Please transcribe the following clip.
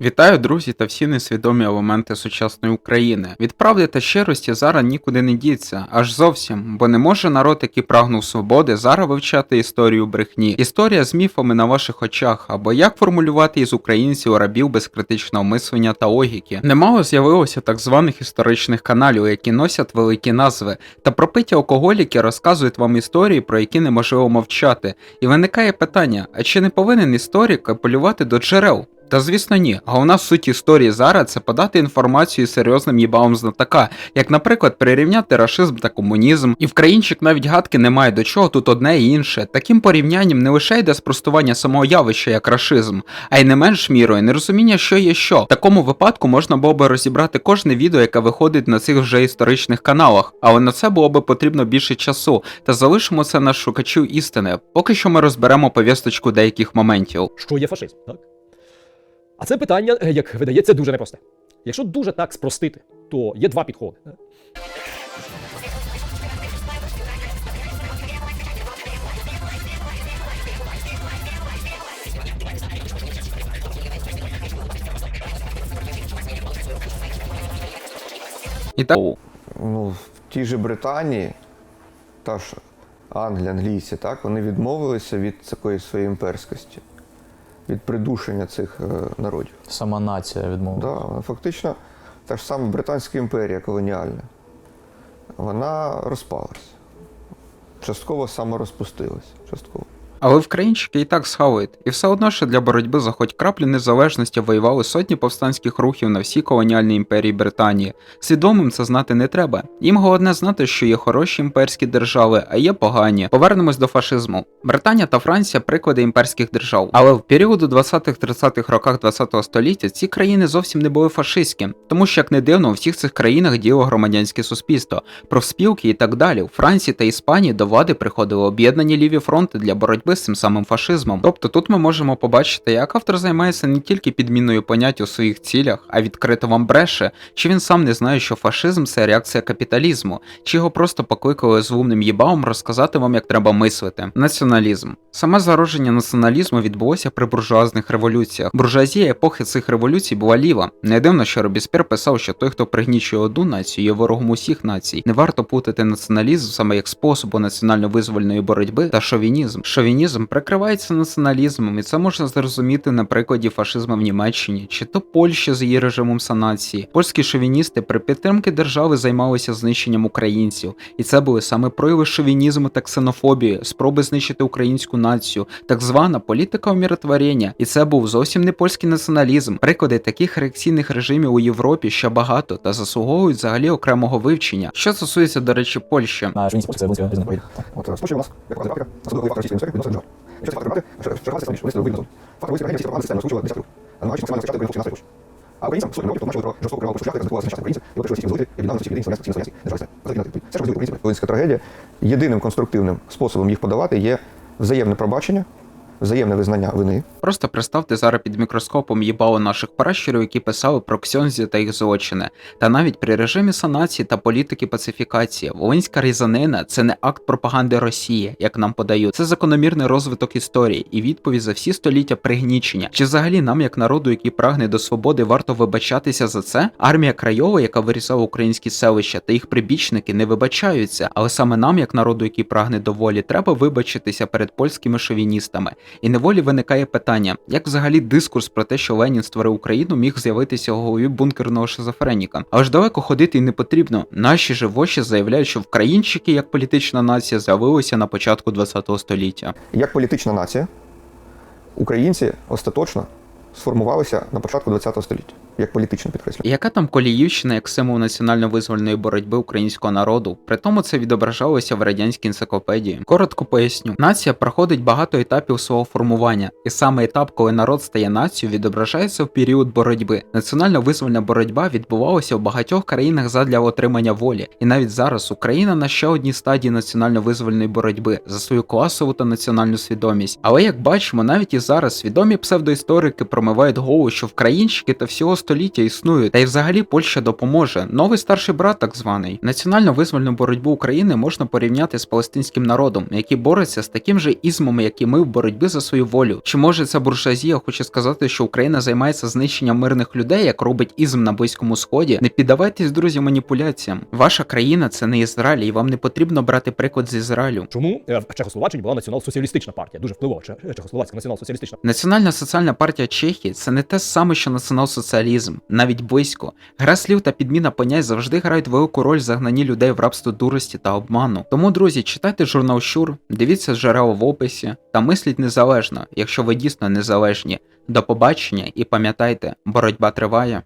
Вітаю, друзі, та всі несвідомі елементи сучасної України. Від правди та щирості зараз нікуди не діться, аж зовсім, бо не може народ, який прагнув свободи, зараз вивчати історію брехні. Історія з міфами на ваших очах, або як формулювати із українців рабів без критичного мислення та логіки. Немало з'явилося так званих історичних каналів, які носять великі назви, та пропиті алкоголіки розказують вам історії, про які неможливо мовчати. І виникає питання: а чи не повинен історик апелювати до джерел? Та звісно ні. Головна суть історії зараз це подати інформацію серйозним їбалом знатока, як, наприклад, прирівняти рашизм та комунізм. І в країнчик навіть гадки немає до чого тут одне і інше. Таким порівнянням не лише йде спростування самого явища як рашизм, а й не менш мірою нерозуміння, що є що. В такому випадку можна було би розібрати кожне відео, яке виходить на цих вже історичних каналах, але на це було би потрібно більше часу, та залишимо це на шукачів істини. Поки що ми розберемо повісточку деяких моментів. що є фашизм. Так? А це питання, е, як видається, дуже непросте. Якщо дуже так спростити, то є два підходи. І так. ну, в тій же Британії, та ж Англія, англійці, так, вони відмовилися від такої своєї імперськості, від придушення цих е, народів. Сама нація відмовила. Да, фактично та ж сама Британська імперія колоніальна, вона розпалась. Частково саморозпустилася. Частково. Але українчики і так схавають, і все одно ще для боротьби за хоч краплю незалежності воювали сотні повстанських рухів на всій колоніальній імперії Британії. Свідомим це знати не треба. Їм головне знати, що є хороші імперські держави, а є погані. Повернемось до фашизму. Британія та Франція приклади імперських держав. Але в період у 20-30-х роках 20-го століття ці країни зовсім не були фашистські, тому що, як не дивно, у всіх цих країнах діяло громадянське суспільство, профспілки і так далі. У Франції та Іспанії до влади приходили об'єднані ліві фронти для боротьби з цим самим фашизмом. Тобто тут ми можемо побачити, як автор займається не тільки підміною понять у своїх цілях, а відкрито вам бреше, чи він сам не знає, що фашизм це реакція капіталізму, чи його просто покликали з умним їбалом розказати вам, як треба мислити. Націоналізм. Саме зародження націоналізму відбулося при буржуазних революціях. Буржуазія епохи цих революцій була ліва. Не дивно, що Робіспір писав, що той, хто пригнічує одну націю, є ворогом усіх націй. Не варто путати націоналізм саме як способу національно-визвольної боротьби та шовінізм. Шовінізм прикривається націоналізмом, і це можна зрозуміти на прикладі фашизму в Німеччині чи то Польщі з її режимом санації. Польські шовіністи при підтримки держави займалися знищенням українців, і це були саме прояви шовінізму та ксенофобії, спроби знищити українську націю, так звана політика умиротворення. І це був зовсім не польський націоналізм. Приклади таких реакційних режимів у Європі ще багато та заслуговують взагалі окремого вивчення. Що стосується, до речі, Польщі. На шовінській Польщі це спочатку нас, фактор. Якщо брати, шарватися станіше, вони стали вигідно. Фактор вулиці Рагені всі пропаганди системно скручували десятку, а намагаючись максимально захищати українську національну А українцям сотні років тлумачили про жорстоку криваву шляху, яка ризикувала знищати українців, і випишили всіх злити, і віддали всіх єдиних слов'янських слов'янських державностей. Це ж українців. Волинська трагедія. Єдиним конструктивним способом їх подавати є взаємне пробачення, взаємне визнання вини, Просто представте зараз під мікроскопом їбало наших пращурів, які писали про ксьонзі та їх злочини. Та навіть при режимі санації та політики пацифікації Волинська різанина це не акт пропаганди Росії, як нам подають. Це закономірний розвиток історії і відповідь за всі століття пригнічення. Чи взагалі нам, як народу, який прагне до свободи, варто вибачатися за це? Армія Крайова, яка вирізала українські селища, та їх прибічники не вибачаються. Але саме нам, як народу, який прагне до волі, треба вибачитися перед польськими шовіністами. І неволі виникає питання, як взагалі дискурс про те, що Ленін створив Україну, міг з'явитися у голові бункерного шизофреніка. Але ж далеко ходити і не потрібно. Наші же воші заявляють, що вкраїнщики як політична нація з'явилися на початку ХХ століття. Як політична нація, українці остаточно сформувалися на початку ХХ століття, як політично підкреслю. Яка там Коліївщина як символ національно-визвольної боротьби українського народу? При тому це відображалося в радянській енциклопедії. Коротко поясню: нація проходить багато етапів свого формування, і саме етап, коли народ стає нацією, відображається в період боротьби. Національно-визвольна боротьба відбувалася в багатьох країнах задля отримання волі, і навіть зараз Україна на ще одній стадії національно-визвольної боротьби за свою класову та національну свідомість. Але як бачимо, навіть і зараз свідомі псевдоісторики промивають голову, що вкраїнщики та всього століття існують, та й взагалі Польща допоможе. Новий старший брат, так званий. Національно визвольну боротьбу України можна порівняти з палестинським народом, який бореться з таким же ізмом, як і ми в боротьбі за свою волю. Чи може ця буржуазія хоче сказати, що Україна займається знищенням мирних людей, як робить ізм на Близькому Сході? Не піддавайтесь, друзі, маніпуляціям. Ваша країна це не Ізраїль, і вам не потрібно брати приклад з Ізраїлю. Чому е, в Чехословаччині була націонал-соціалістична партія, дуже впливова Чехословацька націонал-соціалістична. Національна соціальна партія Чехії це не те саме, що націонал-соціалізм, навіть близько. Гра слів та підміна понять завжди грають велику роль в загнанні людей в рабство дурості та обману. Тому, друзі, читайте журнал Щур, дивіться джерела в описі та мисліть незалежно, якщо ви дійсно незалежні. До побачення і пам'ятайте, боротьба триває.